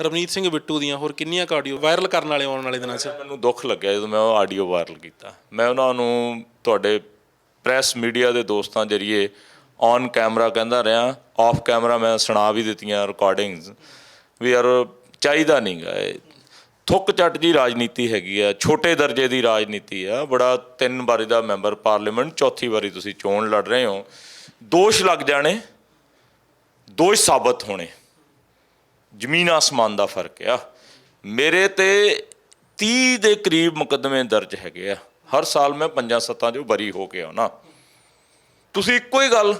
ਰਵਨੀਤ ਸਿੰਘ ਬਿੱਟੂ ਦੀਆਂ ਹੋਰ ਕਿੰਨੀਆਂ ਆਡੀਓ ਵਾਇਰਲ ਕਰਨ ਵਾਲੇ ਆਉਣ ਵਾਲੇ ਦਿਨਾਂ 'ਚ? ਮੈਨੂੰ ਦੁੱਖ ਲੱਗਿਆ ਜਦੋਂ ਮੈਂ ਉਹ ਆਡੀਓ ਵਾਇਰਲ ਕੀਤਾ। ਮੈਂ ਉਹਨਾਂ ਨੂੰ ਤੁਹਾਡੇ ਪ੍ਰੈਸ ਮੀਡੀਆ ਦੇ ਦੋਸਤਾਂ ਜਰੀਏ ਔਨ ਕੈਮਰਾ ਕਹਿੰਦਾ ਰਿਹਾ ਆਫ ਕੈਮਰਾ ਮੈਂ ਸੁਣਾ ਵੀ ਦਿੱਤੀਆਂ ਰਿਕਾਰਡਿੰਗਸ ਵੀ ਯਾਰ ਚਾਹੀਦਾ ਨਹੀਂਗਾ ਇਹ। ਥੁੱਕ ਚੱਟ ਜੀ ਰਾਜਨੀਤੀ ਹੈਗੀ ਆ, ਛੋਟੇ ਦਰਜੇ ਦੀ ਰਾਜਨੀਤੀ ਆ। ਬੜਾ ਤਿੰਨ ਵਾਰੀ ਦਾ ਮੈਂਬਰ ਪਾਰਲੀਮੈਂਟ ਚੌਥੀ ਵਾਰੀ ਤੁਸੀਂ ਚੋਣ ਲੜ ਰਹੇ ਹੋ। ਦੋਸ਼ ਲੱਗ ਜਾਣੇ, ਦੋਸ਼ ਸਾਬਤ ਹੋਣੇ। ਜ਼ਮੀਨ ਆਸਮਾਨ ਦਾ ਫ਼ਰਕ ਆ। ਮੇਰੇ ਤੇ 30 ਦੇ ਕਰੀਬ ਮੁਕੱਦਮੇ ਦਰਜ ਹੈਗੇ ਆ। ਹਰ ਸਾਲ ਮੈਂ ਪੰਜਾਂ ਸੱਤਾਂ ਚੋਂ ਬਰੀ ਹੋ ਕੇ ਆਉਣਾ ਤੁਸੀਂ ਇੱਕੋ ਹੀ ਗੱਲ,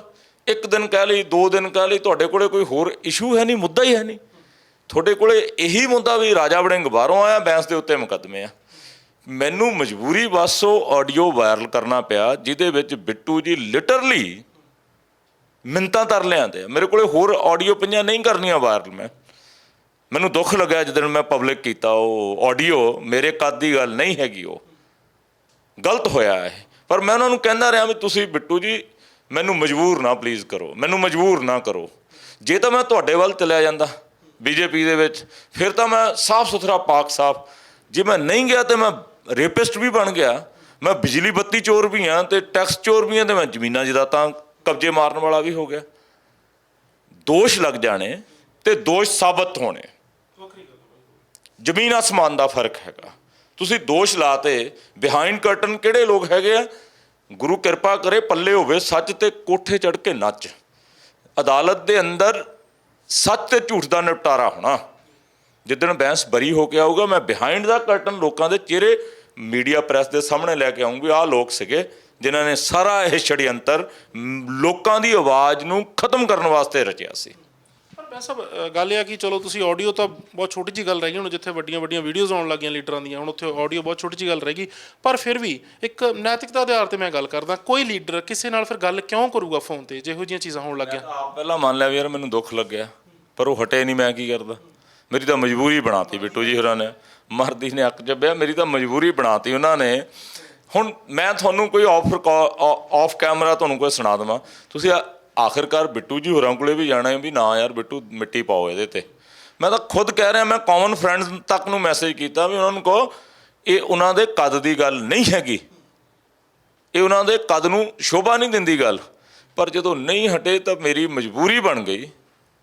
ਇੱਕ ਦਿਨ ਕਹਿ ਲਈ, ਦੋ ਦਿਨ ਕਹਿ ਲਈ, ਤੁਹਾਡੇ ਕੋਲੇ ਕੋਈ ਹੋਰ ਇਸ਼ੂ ਹੈ ਨਹੀਂ, ਮੁੱਦਾ ਹੀ ਹੈ ਨਹੀਂ। ਤੁਹਾਡੇ ਕੋਲੇ ਇਹੀ ਮੁੱਦਾ ਵੀ ਰਾਜਾ ਵੜਿੰਗ ਬਾਹਰੋਂ ਆਇਆ, ਬੈਂਸ ਦੇ ਉੱਤੇ ਮੁਕੱਦਮੇ ਆ। ਮੈਨੂੰ ਮਜਬੂਰੀ ਬਸ ਉਹ ਆਡੀਓ ਵਾਇਰਲ ਕਰਨਾ ਪਿਆ, ਜਿਹਦੇ ਵਿੱਚ ਬਿੱਟੂ ਜੀ ਲਿਟਰਲੀ ਮਿੰਤਾਂ ਤਰ ਲਿਆਂਦੇ ਆ। ਮੇਰੇ ਕੋਲੇ ਹੋਰ ਆਡੀਓ ਪਈਆਂ ਨਹੀਂ ਕਰਨੀਆਂ ਵਾਇਰਲ ਮੈਂ। ਮੈਨੂੰ ਦੁੱਖ ਲੱਗਾ ਜਦੋਂ ਮੈਂ ਪਬਲਿਕ ਕੀਤਾ ਉਹ ਆਡੀਓ ਮੇਰੇ ਕੱਦ ਦੀ ਗੱਲ ਨਹੀਂ ਹੈਗੀ ਉਹ। ਗਲਤ ਹੋਇਆ ਹੈ ਪਰ ਮੈਂ ਉਹਨਾਂ ਨੂੰ ਕਹਿੰਦਾ ਰਿਹਾ ਵੀ ਤੁਸੀਂ ਬਿੱਟੂ ਜੀ, ਮੈਨੂੰ ਮਜਬੂਰ ਨਾ ਪਲੀਜ਼ ਕਰੋ, ਮੈਨੂੰ ਮਜਬੂਰ ਨਾ ਕਰੋ। ਜੇ ਤਾਂ ਮੈਂ ਤੁਹਾਡੇ ਵੱਲ ਚਲਿਆ ਜਾਂਦਾ ਬੀਜੇਪੀ ਦੇ ਵਿੱਚ, ਫਿਰ ਤਾਂ ਮੈਂ ਸਾਫ਼ ਸੁਥਰਾ ਪਾਕ ਸਾਫ਼। ਜੇ ਮੈਂ ਨਹੀਂ ਗਿਆ ਤੇ ਮੈਂ ਰੇਪਿਸਟ ਵੀ ਬਣ ਗਿਆ, ਮੈਂ ਬਿਜਲੀ ਬੱਤੀ ਚੋਰ ਵੀ ਹਾਂ ਤੇ ਟੈਕਸ ਚੋਰ ਵੀ ਹਾਂ ਤੇ ਮੈਂ ਜ਼ਮੀਨਾਂ ਜਾਇਦਾਦਾਂ ਕਬਜ਼ੇ ਮਾਰਨ ਵਾਲਾ ਵੀ ਹੋ ਗਿਆ। ਦੋਸ਼ ਲੱਗ ਜਾਣੇ ਤੇ ਦੋਸ਼ ਸਾਬਤ ਹੋਣੇ। ਜ਼ਮੀਨ ਆਸਮਾਨ ਦਾ ਫ਼ਰਕ ਹੈਗਾ। ਤੁਸੀਂ ਦੋਸ਼ ਲਾਤੇ ਬਿਹਾਈਂਡ ਕਰਟਨ ਕਿਹੜੇ ਲੋਕ ਹੈਗੇ ਆ? ਗੁਰੂ ਕਿਰਪਾ ਕਰੇ ਪੱਲੇ ਹੋਵੇ, ਸੱਚ ਤੇ ਕੋਠੇ ਚੜ ਕੇ ਨੱਚ। ਅਦਾਲਤ ਦੇ ਅੰਦਰ ਸੱਚ ਤੇ ਝੂਠ ਦਾ ਨਿਪਟਾਰਾ ਹੋਣਾ। ਜਿੱਦਣ ਬੈਂਸ ਬਰੀ ਹੋ ਕੇ ਆਊਗਾ, ਮੈਂ ਬਿਹਾਈਂਡ ਦਾ ਕਰਟਨ ਲੋਕਾਂ ਦੇ ਚਿਹਰੇ ਮੀਡੀਆ ਪ੍ਰੈਸ ਦੇ ਸਾਹਮਣੇ ਲੈ ਕੇ ਆਉਂਗੀ ਆਹ ਲੋਕ ਸੀਗੇ ਜਿਨ੍ਹਾਂ ਨੇ ਸਾਰਾ ਇਹ ਛੜਯੰਤਰ ਲੋਕਾਂ ਦੀ ਆਵਾਜ਼ ਨੂੰ ਖਤਮ ਕਰਨ ਵਾਸਤੇ ਰਚਿਆ ਸੀ। ਪਰ ਸਭ ਗੱਲ ਇਹ ਆ ਕਿ ਚਲੋ ਤੁਸੀਂ ਆਡੀਓ ਤਾਂ ਬਹੁਤ ਛੋਟੀ ਜੀ ਗੱਲ ਰਹਿ ਗਈ ਹੁਣ, ਜਿੱਥੇ ਵੱਡੀਆਂ ਵੱਡੀਆਂ ਵੀਡੀਓਜ਼ ਆਉਣ ਲੱਗੀਆਂ ਲੀਡਰਾਂ ਦੀਆਂ, ਹੁਣ ਉੱਥੇ ਆਡੀਓ ਬਹੁਤ ਛੋਟੀ ਜੀ ਗੱਲ ਰਹਿ ਗਈ। ਪਰ ਫਿਰ ਵੀ ਇੱਕ ਨੈਤਿਕਤਾ ਦੇ ਆਧਾਰ ਤੇ ਮੈਂ ਗੱਲ ਕਰਦਾ, ਕੋਈ ਲੀਡਰ ਕਿਸੇ ਨਾਲ ਫਿਰ ਗੱਲ ਕਿਉਂ ਕਰੂਗਾ ਫੋਨ ਤੇ, ਜਿਹੋ ਜਿਹੀਆਂ ਚੀਜ਼ਾਂ ਹੋਣ ਲੱਗੀਆਂ? ਆਪ ਪਹਿਲਾਂ ਮੰਨ ਲਿਆ ਵੀ ਯਾਰ ਮੈਨੂੰ ਦੁੱਖ ਲੱਗਿਆ, ਪਰ ਉਹ ਹਟੇ ਨਹੀਂ ਮੈਂ ਕੀ ਕਰਦਾ। ਮੇਰੀ ਤਾਂ ਮਜਬੂਰੀ ਬਣਾਤੀ ਬਿੱਟੂ ਜੀ ਹੋਰਾਂ ਨੇ, ਮਰਦੀ ਨੇ ਅੱਕ ਜੱਬਿਆ, ਮੇਰੀ ਤਾਂ ਮਜਬੂਰੀ ਬਣਾਤੀ ਉਹਨਾਂ ਨੇ। ਹੁਣ ਮੈਂ ਤੁਹਾਨੂੰ ਕੋਈ ਆਫ ਆਫ ਕੈਮਰਾ ਤੁਹਾਨੂੰ ਕੋਈ ਸੁਣਾ ਦੇਵਾਂ, ਤੁਸੀਂ ਆ- ਆਖਿਰਕਾਰ ਬਿੱਟੂ ਜੀ ਹੋਰਾਂ ਕੋਲੇ ਵੀ ਜਾਣਾ ਹੈ ਵੀ ਨਾ ਯਾਰ ਬਿੱਟੂ ਮਿੱਟੀ ਪਾਓ ਇਹਦੇ ਤੇ। ਮੈਂ ਤਾਂ ਖੁਦ ਕਹਿ ਰਿਹਾ, ਮੈਂ ਕਾਮਨ ਫਰੈਂਡਸ ਤੱਕ ਨੂੰ ਮੈਸੇਜ ਕੀਤਾ ਵੀ ਉਹਨਾਂ ਨੂੰ ਕਹੋ, ਇਹ ਉਹਨਾਂ ਦੇ ਕੱਦ ਦੀ ਗੱਲ ਨਹੀਂ ਹੈਗੀ। ਇਹ ਉਹਨਾਂ ਦੇ ਕਦ ਨੂੰ ਸ਼ੋਭਾ ਨਹੀਂ ਦਿੰਦੀ ਗੱਲ। ਪਰ ਜਦੋਂ ਨਹੀਂ ਹਟੇ ਤਾਂ ਮੇਰੀ ਮਜਬੂਰੀ ਬਣ ਗਈ।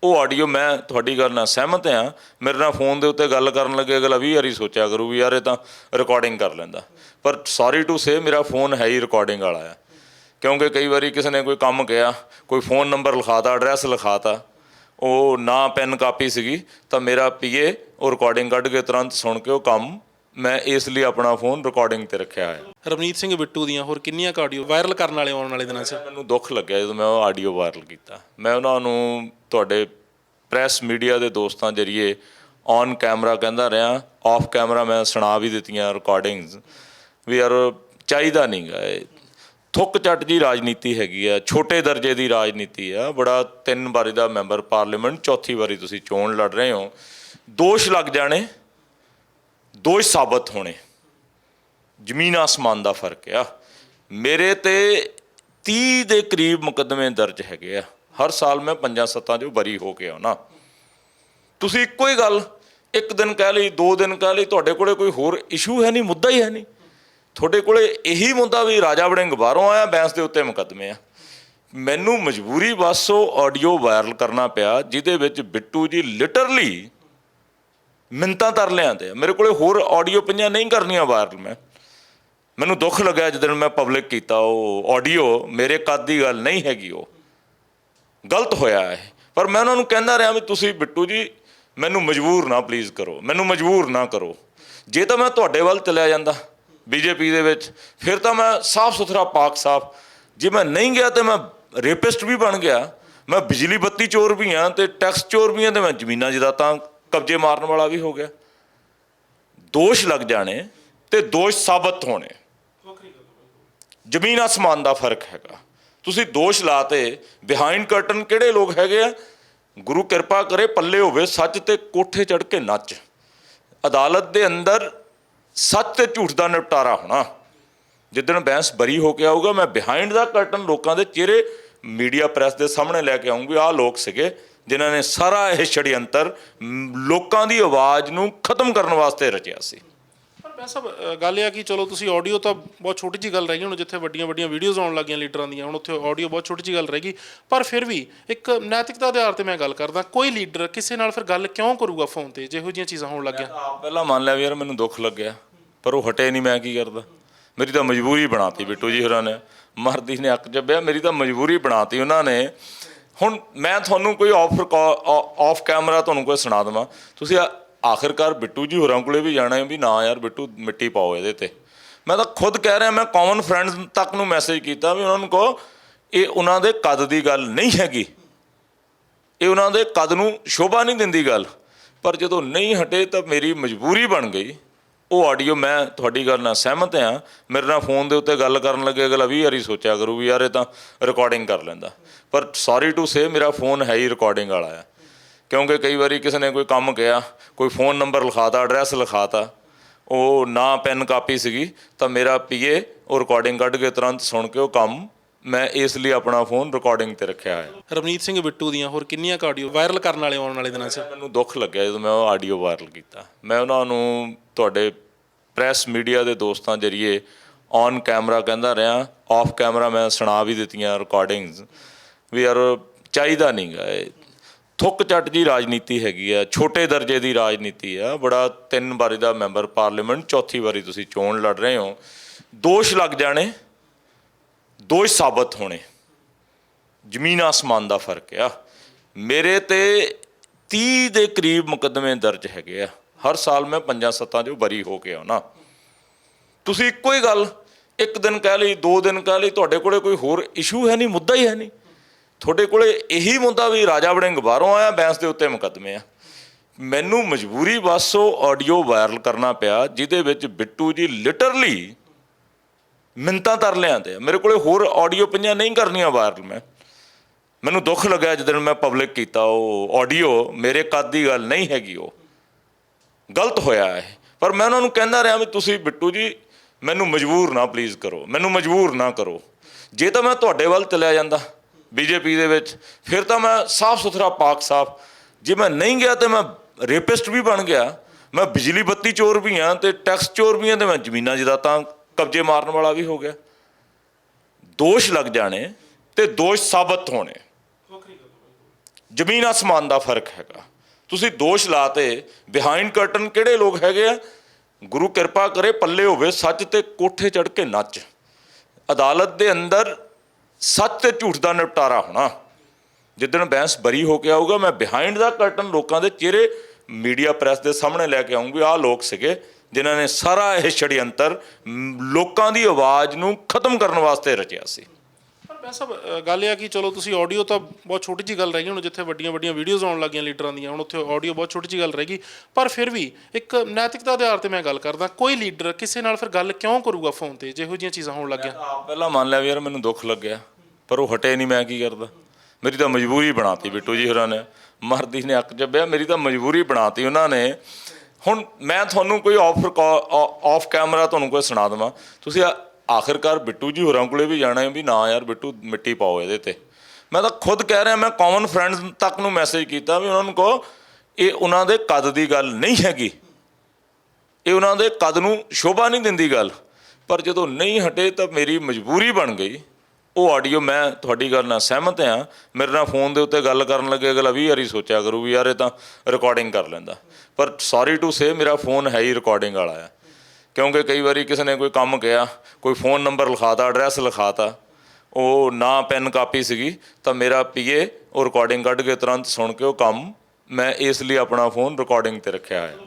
ਉਹ ਆਡੀਓ ਮੈਂ ਤੁਹਾਡੀ ਗੱਲ ਨਾਲ ਸਹਿਮਤ ਹਾਂ। ਮੇਰੇ ਨਾਲ ਫੋਨ ਦੇ ਉੱਤੇ ਗੱਲ ਕਰਨ ਲੱਗੇ, ਅਗਲਾ 20 ਵਾਰੀ ਸੋਚਿਆ ਕਰੂ ਵੀ ਯਾਰ ਇਹ ਤਾਂ ਰਿਕਾਰਡਿੰਗ ਕਰ ਲੈਂਦਾ। ਪਰ ਸੌਰੀ ਟੂ ਸੇ ਮੇਰਾ ਫੋਨ ਹੈ ਹੀ ਰਿਕਾਰਡਿੰਗ ਵਾਲਾ ਆ। ਕਿਉਂਕਿ ਕਈ ਵਾਰੀ ਕਿਸੇ ਨੇ ਕੋਈ ਕੰਮ ਕਿਹਾ ਕੋਈ ਫੋਨ ਨੰਬਰ ਲਿਖਾਤਾ ਐਡਰੈਸ ਲਿਖਾਤਾ ਉਹ ਨਾ ਪੈਨ ਕਾਪੀ ਸੀਗੀ ਤਾਂ ਮੇਰਾ ਪੀਏ ਉਹ ਰਿਕਾਰਡਿੰਗ ਕੱਢ ਕੇ ਤੁਰੰਤ ਸੁਣ ਕੇ ਉਹ ਕੰਮ ਮੈਂ ਇਸ ਲਈ ਆਪਣਾ ਫੋਨ ਰਿਕਾਰਡਿੰਗ ਤੇ ਰੱਖਿਆ ਹੈ ਰਵਨੀਤ ਸਿੰਘ ਬਿੱਟੂ ਦੀਆਂ ਹੋਰ ਕਿੰਨੀਆਂ ਕਾਰਡੀਓ ਵਾਇਰਲ ਕਰਨ ਵਾਲੇ ਆਉਣ ਵਾਲੇ ਦਿਨਾਂ 'ਚ? ਮੈਨੂੰ ਦੁੱਖ ਲੱਗਿਆ ਜਦੋਂ ਮੈਂ ਉਹ ਆਡੀਓ ਵਾਇਰਲ ਕੀਤਾ। ਮੈਂ ਉਹਨਾਂ ਨੂੰ ਤੁਹਾਡੇ ਪ੍ਰੈਸ ਮੀਡੀਆ ਦੇ ਦੋਸਤਾਂ ਜਰੀਏ ਔਨ ਕੈਮਰਾ ਕਹਿੰਦਾ ਰਿਹਾ ਆਫ ਕੈਮਰਾ ਮੈਂ ਸੁਣਾ ਵੀ ਦਿੱਤੀਆਂ ਰਿਕਾਰਡਿੰਗਸ ਵੀ ਯਾਰ ਚਾਹੀਦਾ ਨਹੀਂਗਾ ਇਹ। ਥੁੱਕ ਚੱਟ ਜੀ ਰਾਜਨੀਤੀ ਹੈਗੀ ਆ, ਛੋਟੇ ਦਰਜੇ ਦੀ ਰਾਜਨੀਤੀ ਆ। ਬੜਾ ਤਿੰਨ ਵਾਰੀ ਦਾ ਮੈਂਬਰ ਪਾਰਲੀਮੈਂਟ, ਚੌਥੀ ਵਾਰੀ ਤੁਸੀਂ ਚੋਣ ਲੜ ਰਹੇ ਹੋ। ਦੋਸ਼ ਲੱਗ ਜਾਣੇ, ਦੋਸ਼ ਸਾਬਤ ਹੋਣੇ। ਜ਼ਮੀਨ ਆਸਮਾਨ ਦਾ ਫ਼ਰਕ ਆ। ਮੇਰੇ ਤੇ 30 ਦੇ ਕਰੀਬ ਮੁਕੱਦਮੇ ਦਰਜ ਹੈਗੇ ਆ। ਹਰ ਸਾਲ ਮੈਂ ਪੰਜਾਂ ਸੱਤਾਂ ਚੋਂ ਬਰੀ ਹੋ ਕੇ ਆਉਣਾ ਤੁਸੀਂ ਇੱਕੋ ਹੀ ਗੱਲ, ਇੱਕ ਦਿਨ ਕਹਿ ਲਈ, ਦੋ ਦਿਨ ਕਹਿ ਲਈ, ਤੁਹਾਡੇ ਕੋਲੇ ਕੋਈ ਹੋਰ ਇਸ਼ੂ ਹੈ ਨਹੀਂ, ਮੁੱਦਾ ਹੀ ਹੈ ਨਹੀਂ। ਤੁਹਾਡੇ ਕੋਲੇ ਇਹੀ ਮੁੰਦਾ ਵੀ ਰਾਜਾ ਵੜਿੰਗ ਬਾਹਰੋਂ ਆਇਆ, ਬੈਂਸ ਦੇ ਉੱਤੇ ਮੁਕੱਦਮੇ ਆ। ਮੈਨੂੰ ਮਜਬੂਰੀ ਬਸ ਉਹ ਆਡੀਓ ਵਾਇਰਲ ਕਰਨਾ ਪਿਆ, ਜਿਹਦੇ ਵਿੱਚ ਬਿੱਟੂ ਜੀ ਲਿਟਰਲੀ ਮਿੰਤਾਂ ਤਰ ਲਿਆਂਦੇ ਆ। ਮੇਰੇ ਕੋਲੇ ਹੋਰ ਆਡੀਓ ਪਈਆਂ ਨਹੀਂ ਕਰਨੀਆਂ ਵਾਇਰਲ ਮੈਂ। ਮੈਨੂੰ ਦੁੱਖ ਲੱਗਾ ਜਦੋਂ ਮੈਂ ਪਬਲਿਕ ਕੀਤਾ ਉਹ ਆਡੀਓ ਮੇਰੇ ਕੱਦ ਦੀ ਗੱਲ ਨਹੀਂ ਹੈਗੀ ਉਹ। ਗਲਤ ਹੋਇਆ ਹੈ ਪਰ ਮੈਂ ਉਹਨਾਂ ਨੂੰ ਕਹਿੰਦਾ ਰਿਹਾ ਵੀ ਤੁਸੀਂ ਬਿੱਟੂ ਜੀ, ਮੈਨੂੰ ਮਜਬੂਰ ਨਾ ਪਲੀਜ਼ ਕਰੋ, ਮੈਨੂੰ ਮਜਬੂਰ ਨਾ ਕਰੋ। ਜੇ ਤਾਂ ਮੈਂ ਤੁਹਾਡੇ ਵੱਲ ਚਲਿਆ ਜਾਂਦਾ। ਬੀਜੇਪੀ ਦੇ ਵਿੱਚ, ਫਿਰ ਤਾਂ ਮੈਂ ਸਾਫ਼ ਸੁਥਰਾ ਪਾਕ ਸਾਫ਼। ਜੇ ਮੈਂ ਨਹੀਂ ਗਿਆ ਤੇ ਮੈਂ ਰੇਪਿਸਟ ਵੀ ਬਣ ਗਿਆ। ਮੈਂ ਬਿਜਲੀ ਬੱਤੀ ਚੋਰ ਵੀ ਹਾਂ ਤੇ ਟੈਕਸ ਚੋਰ ਵੀ ਹਾਂ ਤੇ ਮੈਂ ਜ਼ਮੀਨਾਂ ਜਾਇਦਾਦਾਂ ਕਬਜ਼ੇ ਮਾਰਨ ਵਾਲਾ ਵੀ ਹੋ ਗਿਆ। ਦੋਸ਼ ਲੱਗ ਜਾਣੇ ਤੇ ਦੋਸ਼ ਸਾਬਤ ਹੋਣੇ। ਜ਼ਮੀਨ ਆਸਮਾਨ ਦਾ ਫ਼ਰਕ ਹੈਗਾ। ਤੁਸੀਂ ਦੋਸ਼ ਲਾਤੇ ਬਿਹਾਈਂਡ ਕਰਟਨ ਕਿਹੜੇ ਲੋਕ ਹੈਗੇ ਆ? ਗੁਰੂ ਕਿਰਪਾ ਕਰੇ ਪੱਲੇ ਹੋਵੇ, ਸੱਚ ਤੇ ਕੋਠੇ ਚੜ ਕੇ ਨੱਚ। ਅਦਾਲਤ ਦੇ ਅੰਦਰ ਸੱਚ ਤੇ ਝੂਠ ਦਾ ਨਿਪਟਾਰਾ ਹੋਣਾ। ਜਿੱਦਣ ਬੈਂਸ ਬਰੀ ਹੋ ਕੇ ਆਊਗਾ, ਮੈਂ ਬਿਹਾਈਂਡ ਦਾ ਕਰਟਨ ਲੋਕਾਂ ਦੇ ਚਿਹਰੇ ਮੀਡੀਆ ਪ੍ਰੈਸ ਦੇ ਸਾਹਮਣੇ ਲੈ ਕੇ ਆਉਂਗੀ ਆਹ ਲੋਕ ਸੀਗੇ ਜਿਨ੍ਹਾਂ ਨੇ ਸਾਰਾ ਇਹ ਛੜਯੰਤਰ ਲੋਕਾਂ ਦੀ ਆਵਾਜ਼ ਨੂੰ ਖਤਮ ਕਰਨ ਵਾਸਤੇ ਰਚਿਆ ਸੀ। ਮੈਂ ਸਭ ਗੱਲ ਇਹ ਆ ਕਿ ਚਲੋ ਤੁਸੀਂ ਆਡੀਓ ਤਾਂ ਬਹੁਤ ਛੋਟੀ ਜੀ ਗੱਲ ਰਹਿ ਗਈ ਹੁਣ, ਜਿੱਥੇ ਵੱਡੀਆਂ ਵੱਡੀਆਂ ਵੀਡੀਓਜ਼ ਆਉਣ ਲੱਗੀਆਂ ਲੀਡਰਾਂ ਦੀਆਂ, ਹੁਣ ਉੱਥੇ ਆਡੀਓ ਬਹੁਤ ਛੋਟੀ ਜੀ ਗੱਲ ਰਹਿ ਗਈ ਪਰ ਫਿਰ ਵੀ ਇੱਕ ਨੈਤਿਕਤਾ ਦੇ ਆਧਾਰ ਤੇ ਮੈਂ ਗੱਲ ਕਰਦਾ, ਕੋਈ ਲੀਡਰ ਕਿਸੇ ਨਾਲ ਫਿਰ ਗੱਲ ਕਿਉਂ ਕਰੂਗਾ ਫੋਨ ਤੇ, ਜਿਹੋ ਜਿਹੀਆਂ ਚੀਜ਼ਾਂ ਹੋਣ ਲੱਗੀਆਂ? ਆਪ ਪਹਿਲਾਂ ਮੰਨ ਲਿਆ ਵੀ ਯਾਰ ਮੈਨੂੰ ਦੁੱਖ ਲੱਗਿਆ, ਪਰ ਉਹ ਹਟੇ ਨਹੀਂ ਮੈਂ ਕੀ ਕਰਦਾ। ਮੇਰੀ ਤਾਂ ਮਜਬੂਰੀ ਬਣਾਤੀ ਬਿੱਟੂ ਜੀ ਹੋਰਾਂ ਨੇ, ਮਰਦੀ ਨੇ ਅੱਕ ਜੱਬਿਆ, ਮੇਰੀ ਤਾਂ ਮਜਬੂਰੀ ਬਣਾਤੀ ਉਹਨਾਂ ਨੇ। ਹੁਣ ਮੈਂ ਤੁਹਾਨੂੰ ਕੋਈ ਆਫ ਆਫ ਕੈਮਰਾ ਤੁਹਾਨੂੰ ਕੋਈ ਸੁਣਾ ਦੇਵਾਂ। ਤੁਸੀਂ ਆ- ਆਖਿਰਕਾਰ ਬਿੱਟੂ ਜੀ ਹੋਰਾਂ ਕੋਲੇ ਵੀ ਜਾਣਾ ਹੈ ਵੀ ਨਾ ਯਾਰ ਬਿੱਟੂ ਮਿੱਟੀ ਪਾਓ ਇਹਦੇ ਤੇ। ਮੈਂ ਤਾਂ ਖੁਦ ਕਹਿ ਰਿਹਾ, ਮੈਂ ਕਾਮਨ ਫਰੈਂਡਸ ਤੱਕ ਨੂੰ ਮੈਸੇਜ ਕੀਤਾ ਵੀ ਉਹਨਾਂ ਨੂੰ ਕਹੋ, ਇਹ ਉਹਨਾਂ ਦੇ ਕਦ ਦੀ ਗੱਲ ਨਹੀਂ ਹੈਗੀ। ਇਹ ਉਹਨਾਂ ਦੇ ਕਦ ਨੂੰ ਸ਼ੋਭਾ ਨਹੀਂ ਦਿੰਦੀ ਗੱਲ। ਪਰ ਜਦੋਂ ਨਹੀਂ ਹਟੇ ਤਾਂ ਮੇਰੀ ਮਜਬੂਰੀ ਬਣ ਗਈ। ਉਹ ਆਡੀਓ ਮੈਂ ਤੁਹਾਡੀ ਗੱਲ ਨਾਲ ਸਹਿਮਤ ਹਾਂ। ਮੇਰੇ ਨਾਲ ਫੋਨ ਦੇ ਉੱਤੇ ਗੱਲ ਕਰਨ ਲੱਗੇ, ਅਗਲਾ 20 ਵਾਰੀ ਸੋਚਿਆ ਕਰੂ ਵੀ ਯਾਰ ਇਹ ਤਾਂ ਰਿਕਾਰਡਿੰਗ ਕਰ ਲੈਂਦਾ। ਪਰ ਸੌਰੀ ਟੂ ਸੇ ਮੇਰਾ ਫੋਨ ਹੈ ਹੀ ਰਿਕਾਰਡਿੰਗ ਵਾਲਾ ਆ। ਕਿਉਂਕਿ ਕਈ ਵਾਰੀ ਕਿਸੇ ਨੇ ਕੋਈ ਕੰਮ ਕਿਹਾ ਕੋਈ ਫੋਨ ਨੰਬਰ ਲਿਖਾਤਾ ਐਡਰੈਸ ਲਿਖਾਤਾ ਉਹ ਨਾ ਪੈਨ ਕਾਪੀ ਸੀਗੀ ਤਾਂ ਮੇਰਾ ਪੀਏ ਉਹ ਰਿਕਾਰਡਿੰਗ ਕੱਢ ਕੇ ਤੁਰੰਤ ਸੁਣ ਕੇ ਉਹ ਕੰਮ ਮੈਂ ਇਸ ਲਈ ਆਪਣਾ ਫੋਨ ਰਿਕਾਰਡਿੰਗ ਤੇ ਰੱਖਿਆ ਹੈ ਰਵਨੀਤ ਸਿੰਘ ਬਿੱਟੂ ਦੀਆਂ ਹੋਰ ਕਿੰਨੀਆਂ ਆਡੀਓ ਵਾਇਰਲ ਕਰਨ ਵਾਲੇ ਆਉਣ ਵਾਲੇ ਦਿਨਾਂ 'ਚ? ਮੈਨੂੰ ਦੁੱਖ ਲੱਗਿਆ ਜਦੋਂ ਮੈਂ ਉਹ ਆਡੀਓ ਵਾਇਰਲ ਕੀਤਾ। ਮੈਂ ਉਹਨਾਂ ਨੂੰ ਤੁਹਾਡੇ ਪ੍ਰੈਸ ਮੀਡੀਆ ਦੇ ਦੋਸਤਾਂ ਜਰੀਏ ਔਨ ਕੈਮਰਾ ਕਹਿੰਦਾ ਰਿਹਾ ਆਫ ਕੈਮਰਾ ਮੈਂ ਸੁਣਾ ਵੀ ਦਿੱਤੀਆਂ ਰਿਕਾਰਡਿੰਗਸ ਵੀ ਯਾਰ ਚਾਹੀਦਾ ਨਹੀਂਗਾ ਇਹ। ਥੁੱਕ ਚੱਟ ਜੀ ਰਾਜਨੀਤੀ ਹੈਗੀ ਆ, ਛੋਟੇ ਦਰਜੇ ਦੀ ਰਾਜਨੀਤੀ ਆ। ਬੜਾ ਤਿੰਨ ਵਾਰੀ ਦਾ ਮੈਂਬਰ ਪਾਰਲੀਮੈਂਟ, ਚੌਥੀ ਵਾਰੀ ਤੁਸੀਂ ਚੋਣ ਲੜ ਰਹੇ ਹੋ। ਦੋਸ਼ ਲੱਗ ਜਾਣੇ, ਦੋਸ਼ ਸਾਬਤ ਹੋਣੇ। ਜ਼ਮੀਨ ਆਸਮਾਨ ਦਾ ਫ਼ਰਕ ਆ। ਮੇਰੇ ਤੇ 30 ਦੇ ਕਰੀਬ ਮੁਕੱਦਮੇ ਦਰਜ ਹੈਗੇ ਆ। ਹਰ ਸਾਲ ਮੈਂ ਪੰਜਾਂ ਸੱਤਾਂ ਚੋਂ ਬਰੀ ਹੋ ਕੇ ਆਉਣਾ ਤੁਸੀਂ ਇੱਕੋ ਹੀ ਗੱਲ, ਇੱਕ ਦਿਨ ਕਹਿ ਲਈ, ਦੋ ਦਿਨ ਕਹਿ ਲਈ, ਤੁਹਾਡੇ ਕੋਲੇ ਕੋਈ ਹੋਰ ਇਸ਼ੂ ਹੈ ਨਹੀਂ, ਮੁੱਦਾ ਹੀ ਹੈ ਨਹੀਂ। ਤੁਹਾਡੇ ਕੋਲੇ ਇਹੀ ਮੁੱਦਾ ਵੀ ਰਾਜਾ ਵੜਿੰਗ ਬਾਹਰੋਂ ਆਇਆ, ਬੈਂਸ ਦੇ ਉੱਤੇ ਮੁਕੱਦਮੇ ਆ। ਮੈਨੂੰ ਮਜਬੂਰੀ ਬਸ ਉਹ ਆਡੀਓ ਵਾਇਰਲ ਕਰਨਾ ਪਿਆ, ਜਿਹਦੇ ਵਿੱਚ ਬਿੱਟੂ ਜੀ ਲਿਟਰਲੀ ਮਿੰਤਾਂ ਤਰ ਲਿਆਂਦੇ ਆ। ਮੇਰੇ ਕੋਲੇ ਹੋਰ ਆਡੀਓ ਪਈਆਂ ਨਹੀਂ ਕਰਨੀਆਂ ਵਾਇਰਲ ਮੈਂ। ਮੈਨੂੰ ਦੁੱਖ ਲੱਗਾ ਜਦੋਂ ਮੈਂ ਪਬਲਿਕ ਕੀਤਾ ਉਹ ਆਡੀਓ ਮੇਰੇ ਕੱਦ ਦੀ ਗੱਲ ਨਹੀਂ ਹੈਗੀ ਉਹ। ਗਲਤ ਹੋਇਆ ਹੈ ਪਰ ਮੈਂ ਉਹਨਾਂ ਨੂੰ ਕਹਿੰਦਾ ਰਿਹਾ ਵੀ ਤੁਸੀਂ ਬਿੱਟੂ ਜੀ, ਮੈਨੂੰ ਮਜਬੂਰ ਨਾ ਪਲੀਜ਼ ਕਰੋ, ਮੈਨੂੰ ਮਜਬੂਰ ਨਾ ਕਰੋ। ਜੇ ਤਾਂ ਮੈਂ ਤੁਹਾਡੇ ਵੱਲ ਚਲਿਆ ਜਾਂਦਾ। ਬੀਜੇਪੀ ਦੇ ਵਿੱਚ, ਫਿਰ ਤਾਂ ਮੈਂ ਸਾਫ਼ ਸੁਥਰਾ ਪਾਕ ਸਾਫ਼। ਜੇ ਮੈਂ ਨਹੀਂ ਗਿਆ ਤੇ ਮੈਂ ਰੇਪਿਸਟ ਵੀ ਬਣ ਗਿਆ। ਮੈਂ ਬਿਜਲੀ ਬੱਤੀ ਚੋਰ ਵੀ ਹਾਂ ਤੇ ਟੈਕਸ ਚੋਰ ਵੀ ਹਾਂ ਤੇ ਮੈਂ ਜ਼ਮੀਨਾਂ ਜਾਇਦਾਦਾਂ ਕਬਜ਼ੇ ਮਾਰਨ ਵਾਲਾ ਵੀ ਹੋ ਗਿਆ। ਦੋਸ਼ ਲੱਗ ਜਾਣੇ ਤੇ ਦੋਸ਼ ਸਾਬਤ ਹੋਣੇ। ਜ਼ਮੀਨ ਅਸਮਾਨ ਦਾ ਫ਼ਰਕ ਹੈਗਾ। ਤੁਸੀਂ ਦੋਸ਼ ਲਾਤੇ ਬਿਹਾਈਂਡ ਕਰਟਨ ਕਿਹੜੇ ਲੋਕ ਹੈਗੇ ਆ? ਗੁਰੂ ਕਿਰਪਾ ਕਰੇ ਪੱਲੇ ਹੋਵੇ, ਸੱਚ ਤੇ ਕੋਠੇ ਚੜ ਕੇ ਨੱਚ। ਅਦਾਲਤ ਦੇ ਅੰਦਰ ਸੱਚ ਤੇ ਝੂਠ ਦਾ ਨਿਪਟਾਰਾ ਹੋਣਾ। ਜਿੱਦਣ ਬੈਂਸ ਬਰੀ ਹੋ ਕੇ ਆਊਗਾ, ਮੈਂ ਬਿਹਾਈਂਡ ਦਾ ਕਰਟਨ ਲੋਕਾਂ ਦੇ ਚਿਹਰੇ ਮੀਡੀਆ ਪ੍ਰੈਸ ਦੇ ਸਾਹਮਣੇ ਲੈ ਕੇ ਆਉਂਗੀ ਆਹ ਲੋਕ ਸੀਗੇ ਜਿਨ੍ਹਾਂ ਨੇ ਸਾਰਾ ਇਹ ਛੜਯੰਤਰ ਲੋਕਾਂ ਦੀ ਆਵਾਜ਼ ਨੂੰ ਖਤਮ ਕਰਨ ਵਾਸਤੇ ਰਚਿਆ ਸੀ। ਮੈਂ ਸਭ ਗੱਲ ਇਹ ਆ ਕਿ ਚਲੋ ਤੁਸੀਂ ਆਡੀਓ ਤਾਂ ਬਹੁਤ ਛੋਟੀ ਜੀ ਗੱਲ ਰਹੀ ਹੁਣ ਜਿੱਥੇ ਵੱਡੀਆਂ ਵੱਡੀਆਂ ਵੀਡੀਓਜ਼ ਆਉਣ ਲੱਗੀਆਂ ਲੀਡਰਾਂ ਦੀਆਂ, ਹੁਣ ਉੱਥੇ ਆਡੀਓ ਬਹੁਤ ਛੋਟੀ ਜੀ ਗੱਲ ਰਹਿ ਗਈ। ਪਰ ਫਿਰ ਵੀ ਇੱਕ ਨੈਤਿਕਤਾ ਦੇ ਆਧਾਰ ਤੇ ਮੈਂ ਗੱਲ ਕਰਦਾ, ਕੋਈ ਲੀਡਰ ਕਿਸੇ ਨਾਲ ਫਿਰ ਗੱਲ ਕਿਉਂ ਕਰੂਗਾ ਫੋਨ ਤੇ, ਜਿਹੋ ਜਿਹੀਆਂ ਚੀਜ਼ਾਂ ਹੋਣ ਲੱਗੀਆਂ? ਆਪ ਪਹਿਲਾਂ ਮੰਨ ਲਿਆ ਵੀ ਯਾਰ ਮੈਨੂੰ ਦੁੱਖ ਲੱਗਿਆ, ਪਰ ਉਹ ਹਟੇ ਨਹੀਂ ਮੈਂ ਕੀ ਕਰਦਾ। ਮੇਰੀ ਤਾਂ ਮਜਬੂਰੀ ਬਣਾਤੀ ਬਿੱਟੂ ਜੀ ਹੋਰਾਂ ਨੇ, ਮਰਦੀ ਨੇ ਅੱਕ ਜੱਬਿਆ, ਮੇਰੀ ਤਾਂ ਮਜਬੂਰੀ ਬਣਾਤੀ ਉਹਨਾਂ ਨੇ। ਹੁਣ ਮੈਂ ਤੁਹਾਨੂੰ ਕੋਈ ਆਫ ਆਫ ਕੈਮਰਾ ਤੁਹਾਨੂੰ ਕੋਈ ਸੁਣਾ ਦੇਵਾਂ। ਤੁਸੀਂ ਆ- ਆਖਿਰਕਾਰ ਬਿੱਟੂ ਜੀ ਹੋਰਾਂ ਕੋਲੇ ਵੀ ਜਾਣਾ ਹੈ ਵੀ ਨਾ ਯਾਰ ਬਿੱਟੂ, ਮਿੱਟੀ ਪਾਓ ਇਹਦੇ ਤੇ। ਮੈਂ ਤਾਂ ਖੁਦ ਕਹਿ ਰਿਹਾ, ਮੈਂ ਕਾਮਨ ਫਰੈਂਡਸ ਤੱਕ ਨੂੰ ਮੈਸੇਜ ਕੀਤਾ ਵੀ ਉਹਨਾਂ ਨੂੰ ਕਹੋ, ਇਹ ਉਹਨਾਂ ਦੇ ਕਦ ਦੀ ਗੱਲ ਨਹੀਂ ਹੈਗੀ। ਇਹ ਉਹਨਾਂ ਦੇ ਕਦ ਨੂੰ ਸ਼ੋਭਾ ਨਹੀਂ ਦਿੰਦੀ ਗੱਲ। ਪਰ ਜਦੋਂ ਨਹੀਂ ਹਟੇ ਤਾਂ ਮੇਰੀ ਮਜਬੂਰੀ ਬਣ ਗਈ। ਉਹ ਆਡੀਓ ਮੈਂ ਤੁਹਾਡੀ ਗੱਲ ਨਾਲ ਸਹਿਮਤ ਹਾਂ। ਮੇਰੇ ਨਾਲ ਫੋਨ ਦੇ ਉੱਤੇ ਗੱਲ ਕਰਨ ਲੱਗੇ, ਅਗਲਾ 20 ਵਾਰੀ ਸੋਚਿਆ ਕਰੂ ਵੀ ਯਾਰ ਇਹ ਤਾਂ ਰਿਕਾਰਡਿੰਗ ਕਰ ਲੈਂਦਾ। ਪਰ ਸੌਰੀ ਟੂ ਸੇ ਮੇਰਾ ਫੋਨ ਹੈ ਹੀ ਰਿਕਾਰਡਿੰਗ ਵਾਲਾ ਆ। ਕਿਉਂਕਿ ਕਈ ਵਾਰੀ ਕਿਸੇ ਨੇ ਕੋਈ ਕੰਮ ਕਿਹਾ, ਕੋਈ ਫੋਨ ਨੰਬਰ ਲਿਖਾਤਾ ਐਡਰੈਸ ਲਿਖਾਤਾ, ਉਹ ਨਾ ਪੈਨ ਕਾਪੀ ਸੀਗੀ, ਤਾਂ ਮੇਰਾ ਪੀਏ ਉਹ ਰਿਕਾਰਡਿੰਗ ਕੱਢ ਕੇ ਤੁਰੰਤ ਸੁਣ ਕੇ ਉਹ ਕੰਮ ਮੈਂ ਇਸ ਲਈ ਆਪਣਾ ਫੋਨ ਰਿਕਾਰਡਿੰਗ ਤੇ ਰੱਖਿਆ ਹੈ